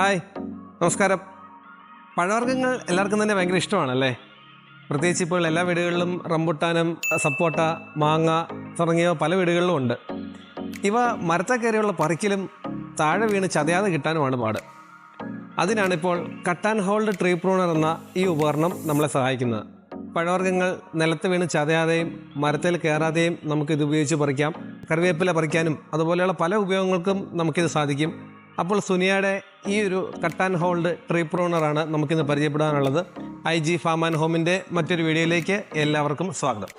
Hi നമസ്കാരം. പഴവർഗങ്ങൾ എല്ലാവർക്കും തന്നെ ഭയങ്കര ഇഷ്ടമാണല്ലേ? പ്രത്യേകിച്ച് ഇപ്പോൾ എല്ലാ വീടുകളിലും റംബുട്ടാനും സപ്പോട്ട മാങ്ങ തുടങ്ങിയ പല വീടുകളിലും ഉണ്ട്. ഇവ മരത്തെ കയറിയുള്ള പറിക്കലും താഴെ വീണ് ചതയാതെ കിട്ടാനുമാണ് പാട്. അതിനാണിപ്പോൾ cut and hold tree pruner എന്ന ഈ ഉപകരണം നമ്മളെ സഹായിക്കുന്നത്. പഴവർഗങ്ങൾ നിലത്ത് വീണ് ചതയാതെയും മരത്തിൽ കയറാതെയും നമുക്കിത് ഉപയോഗിച്ച് പറിക്കാം. കറിവേപ്പില പറിക്കാനും അതുപോലെയുള്ള പല ഉപയോഗങ്ങൾക്കും നമുക്കിത് സാധിക്കും. അപ്പോൾ സുനിയയുടെ ഈ ഒരു കട്ട് ആൻഡ് ഹോൾഡ് ട്രീ പ്രൂണറാണ് നമുക്കിന്ന് പരിചയപ്പെടാനുള്ളത്. ഐ ജി ഫാം ആൻഡ് ഹോമിന്റെ മറ്റൊരു വീഡിയോയിലേക്ക് എല്ലാവർക്കും സ്വാഗതം.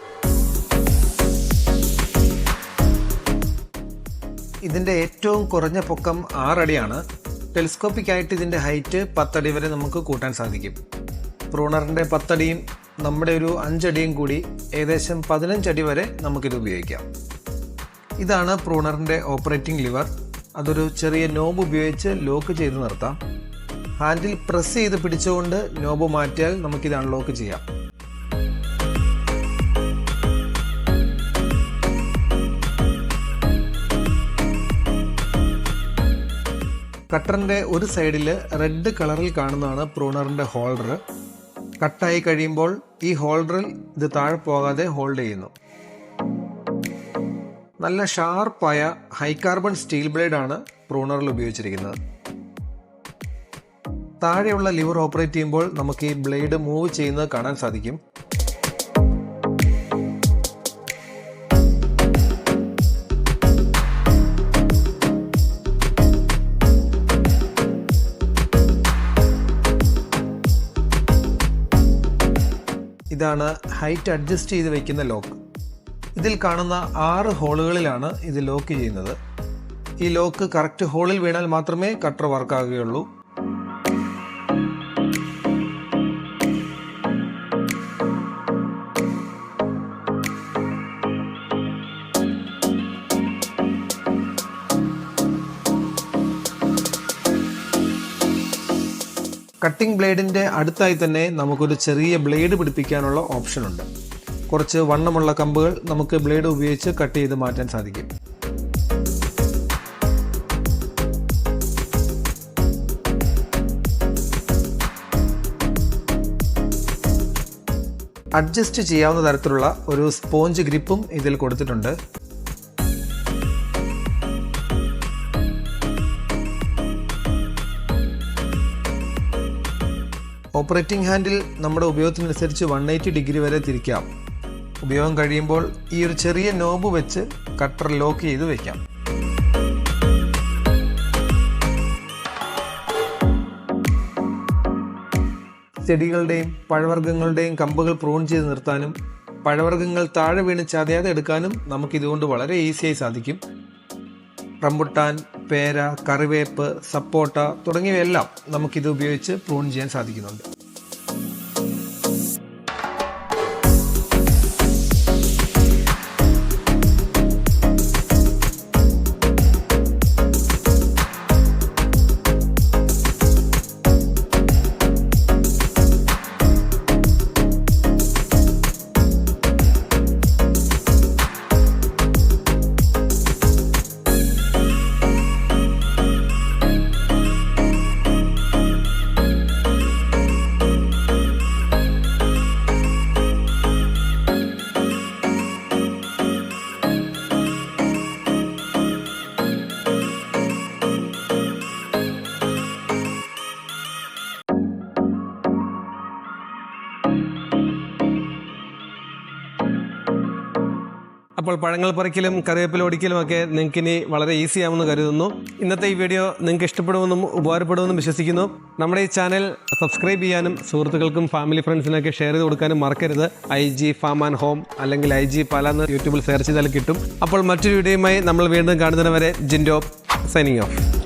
ഇതിന്റെ ഏറ്റവും കുറഞ്ഞ പൊക്കം ആറടിയാണ്. ടെലിസ്കോപ്പിക് ആയിട്ട് ഇതിന്റെ ഹൈറ്റ് പത്തടി വരെ നമുക്ക് കൂട്ടാൻ സാധിക്കും. പ്രൂണറിന്റെ പത്തടിയും നമ്മുടെ ഒരു അഞ്ചടിയും കൂടി ഏകദേശം പതിനഞ്ചടി വരെ നമുക്കിത് ഉപയോഗിക്കാം. ഇതാണ് പ്രൂണറിന്റെ ഓപ്പറേറ്റിംഗ് ലിവർ അതൊരു ചെറിയ നോബ് ഉപയോഗിച്ച് ലോക്ക് ചെയ്ത് നിർത്താം. ഹാൻഡിൽ പ്രസ് ചെയ്ത് പിടിച്ചുകൊണ്ട് നോബ് മാറ്റിയാൽ നമുക്കിത് അൺലോക്ക് ചെയ്യാം. കട്ടറിന്റെ ഒരു സൈഡിൽ റെഡ് കളറിൽ കാണുന്നതാണ് പ്രൂണറിന്റെ ഹോൾഡർ കട്ടായി കഴിയുമ്പോൾ ഈ ഹോൾഡറിൽ ഇത് താഴെ പോകാതെ ഹോൾഡ് ചെയ്യുന്നു. നല്ല ഷാർപ്പായ ഹൈ കാർബൺ സ്റ്റീൽ ബ്ലേഡാണ് പ്രൂണറിൽ ഉപയോഗിച്ചിരിക്കുന്നത്. താഴെയുള്ള ലിവർ ഓപ്പറേറ്റ് ചെയ്യുമ്പോൾ നമുക്ക് ഈ ബ്ലേഡ് മൂവ് ചെയ്യുന്നത് കാണാൻ സാധിക്കും. ഇതാണ് ഹൈറ്റ് അഡ്ജസ്റ്റ് ചെയ്ത് വയ്ക്കുന്ന ലോക്ക്. ഇതിൽ കാണുന്ന ആറ് ഹോളുകളിലാണ് ഇത് ലോക്ക് ചെയ്യുന്നത്. ഈ ലോക്ക് കറക്റ്റ് ഹോളിൽ വീണാൽ മാത്രമേ കട്ടർ വർക്കാകുകയുള്ളൂ. കട്ടിംഗ് ബ്ലേഡിന്റെ അടുത്തായി തന്നെ നമുക്കൊരു ചെറിയ ബ്ലേഡ് പിടിപ്പിക്കാനുള്ള ഓപ്ഷൻ ഉണ്ട് കുറച്ച് വണ്ണമുള്ള കമ്പുകൾ നമുക്ക് ബ്ലേഡ് ഉപയോഗിച്ച് കട്ട് ചെയ്ത് മാറ്റാൻ സാധിക്കും. അഡ്ജസ്റ്റ് ചെയ്യാവുന്ന തരത്തിലുള്ള ഒരു സ്പോഞ്ച് ഗ്രിപ്പും ഇതിൽ കൊടുത്തിട്ടുണ്ട്. ഓപ്പറേറ്റിംഗ് ഹാൻഡിൽ നമ്മുടെ ഉപയോഗത്തിനനുസരിച്ച് വൺ എയ്റ്റി ഡിഗ്രി വരെ തിരിക്കാം. ഉപയോഗം കഴിയുമ്പോൾ ഈ ഒരു ചെറിയ നോബ് വെച്ച് കട്ടർ ലോക്ക് ചെയ്ത് വെക്കാം. ചെടികളുടെയും പഴവർഗങ്ങളുടെയും കമ്പുകൾ പ്രൂൺ ചെയ്ത് നിർത്താനും പഴവർഗങ്ങൾ താഴെ വീണ് ചതയാതെ എടുക്കാനും നമുക്കിതുകൊണ്ട് വളരെ ഈസിയായി സാധിക്കും. റംബുട്ടാൻ പേര കറിവേപ്പ് സപ്പോട്ട തുടങ്ങിയവയെല്ലാം നമുക്കിത് ഉപയോഗിച്ച് പ്രൂൺ ചെയ്യാൻ സാധിക്കുന്നുണ്ട്. അപ്പോൾ പഴങ്ങൾ പറിക്കലും കറിവേപ്പില ഒടിക്കലും ഒക്കെ നിങ്ങൾക്ക് ഇനി വളരെ ഈസി ആവുമെന്ന് കരുതുന്നു. ഇന്നത്തെ ഈ വീഡിയോ നിങ്ങൾക്ക് ഇഷ്ടപ്പെടുമെന്നും ഉപകാരപ്പെടുമെന്നും വിശ്വസിക്കുന്നു. നമ്മുടെ ഈ ചാനൽ സബ്സ്ക്രൈബ് ചെയ്യാനും സുഹൃത്തുക്കൾക്കും ഫാമിലി ഫ്രണ്ട്സിനൊക്കെ ഷെയർ ചെയ്ത് കൊടുക്കാനും മറക്കരുത്. I G farm and home അല്ലെങ്കിൽ ഐ ജി പാല എന്ന് യൂട്യൂബിൽ സെർച്ച് ചെയ്താൽ കിട്ടും. അപ്പോൾ മറ്റൊരു വീഡിയോയുമായി നമ്മൾ വീണ്ടും കാണുന്നതിന് വരെ ജിൻഡോ സൈനിങ് ഓഫ്